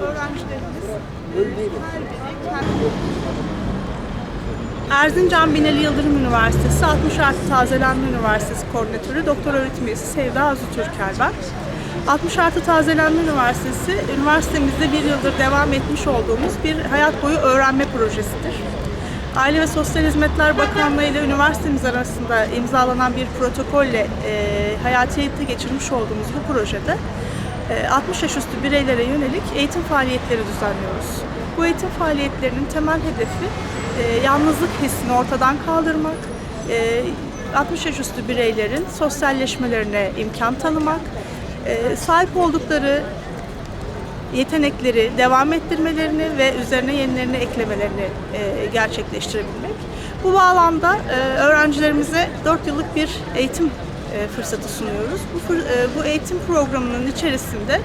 öğrencilerimiz her biri Erzincan Binali Yıldırım Üniversitesi 60 Artı Tazelenme Üniversitesi Koordinatörü Doktor Öğretim Üyesi Sevda Azu Türker ben. 60 Artı Tazelenme Üniversitesi, üniversitemizde bir yıldır devam etmiş olduğumuz bir hayat boyu öğrenme projesidir. Aile ve Sosyal Hizmetler Bakanlığı ile üniversitemiz arasında imzalanan bir protokolle e, hayatiyete geçirmiş olduğumuz bu projede 60 yaş üstü bireylere yönelik eğitim faaliyetleri düzenliyoruz. Bu eğitim faaliyetlerinin temel hedefi e, yalnızlık hissini ortadan kaldırmak, e, 60 yaş üstü bireylerin sosyalleşmelerine imkan tanımak, e, sahip oldukları yetenekleri devam ettirmelerini ve üzerine yenilerini eklemelerini e, gerçekleştirebilmek. Bu bağlamda e, öğrencilerimize 4 yıllık bir eğitim e, fırsatı sunuyoruz. Bu, e, bu eğitim programının içerisinde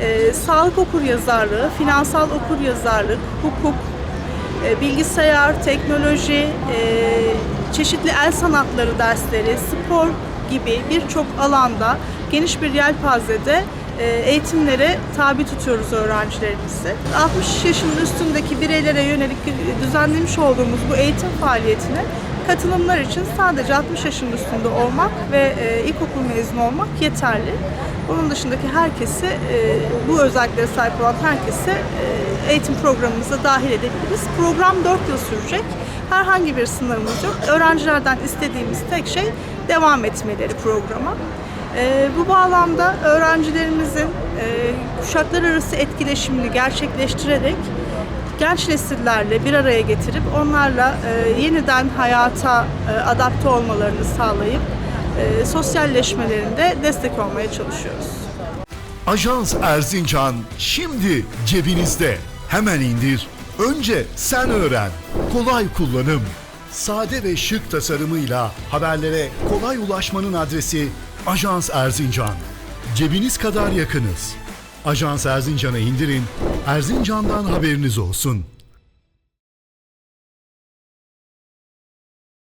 e, sağlık okuryazarlığı, finansal okuryazarlık, hukuk, e, bilgisayar, teknoloji, e, çeşitli el sanatları dersleri, spor gibi birçok alanda geniş bir yelpazede e, eğitimlere tabi tutuyoruz öğrencilerimizi. 60 yaşının üstündeki bireylere yönelik düzenlemiş olduğumuz bu eğitim faaliyetine katılımlar için sadece 60 yaşın üstünde olmak ve e, ilkokul mezunu olmak yeterli. Bunun dışındaki herkesi, e, bu özelliklere sahip olan herkesi e, eğitim programımıza dahil edebiliriz. Program 4 yıl sürecek. Herhangi bir sınırımız yok. Öğrencilerden istediğimiz tek şey devam etmeleri programa. E, bu bağlamda öğrencilerimizin e, kuşaklar arası etkileşimini gerçekleştirerek genç nesillerle bir araya getirip onlarla e, yeniden hayata e, adapte olmalarını sağlayıp e, sosyalleşmelerinde destek olmaya çalışıyoruz. Ajans Erzincan şimdi cebinizde. Hemen indir. Önce sen öğren. Kolay kullanım. Sade ve şık tasarımıyla haberlere kolay ulaşmanın adresi Ajans Erzincan. Cebiniz kadar yakınız. Ajans Erzincan'ı indirin. Erzincan'dan haberiniz olsun.